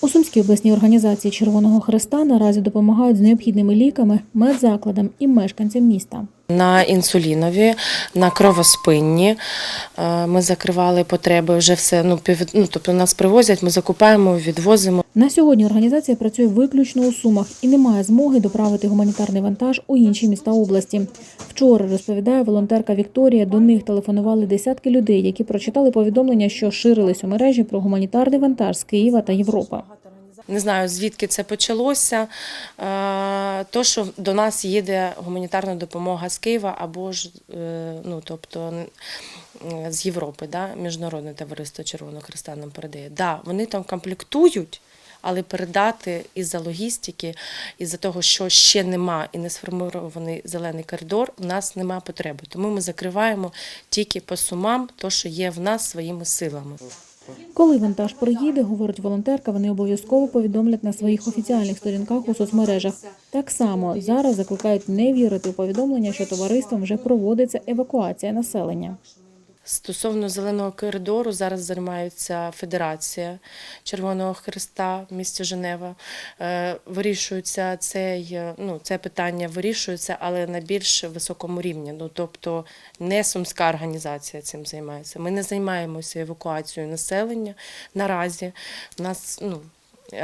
У Сумській обласній організації Червоного Хреста наразі допомагають з необхідними ліками медзакладам і мешканцям міста. На інсулінові, на кровоспинні е, ми закривали потреби. Вже все ну пів, ну, тобто нас привозять, ми закупаємо, відвозимо. На сьогодні організація працює виключно у Сумах і не має змоги доправити гуманітарний вантаж у інші міста області. Вчора розповідає волонтерка Вікторія. До них телефонували десятки людей, які прочитали повідомлення, що ширились у мережі про гуманітарний вантаж з Києва та Європи. Не знаю звідки це почалося. Е, То, що до нас їде гуманітарна допомога з Києва або ж е, ну, тобто, з Європи, да? Міжнародне товариство Червоного Христа нам передає. Да, вони там комплектують. Але передати із-за логістики, із-за того, що ще нема і не сформований зелений коридор, у нас нема потреби. Тому ми закриваємо тільки по сумам, то, що є в нас своїми силами. Коли вантаж приїде, говорить волонтерка, вони обов'язково повідомлять на своїх офіціальних сторінках у соцмережах. Так само зараз закликають не вірити у повідомлення, що товариством вже проводиться евакуація населення. Стосовно зеленого коридору зараз займається Федерація Червоного Христа в місті Женева. Е, Вирішується цей, е, ну, це питання вирішується, але на більш високому рівні. Ну, тобто не сумська організація цим займається. Ми не займаємося евакуацією населення наразі. У нас ну,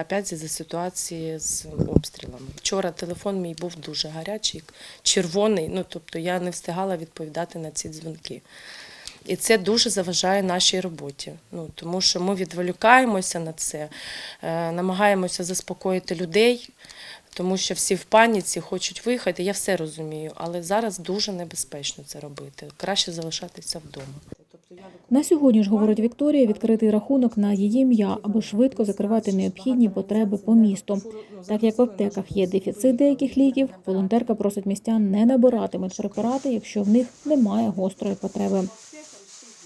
Опять за ситуації з обстрілами. Вчора телефон мій був дуже гарячий, червоний. Ну тобто я не встигала відповідати на ці дзвінки. І це дуже заважає нашій роботі. Ну тому що ми відволікаємося на це, е, намагаємося заспокоїти людей, тому що всі в паніці хочуть виїхати. Я все розумію, але зараз дуже небезпечно це робити. Краще залишатися вдома. На сьогодні ж говорить Вікторія, відкритий рахунок на її ім'я, аби швидко закривати необхідні потреби по місту. Так як в аптеках є дефіцит деяких ліків, волонтерка просить містян не набирати медпрепарати, якщо в них немає гострої потреби.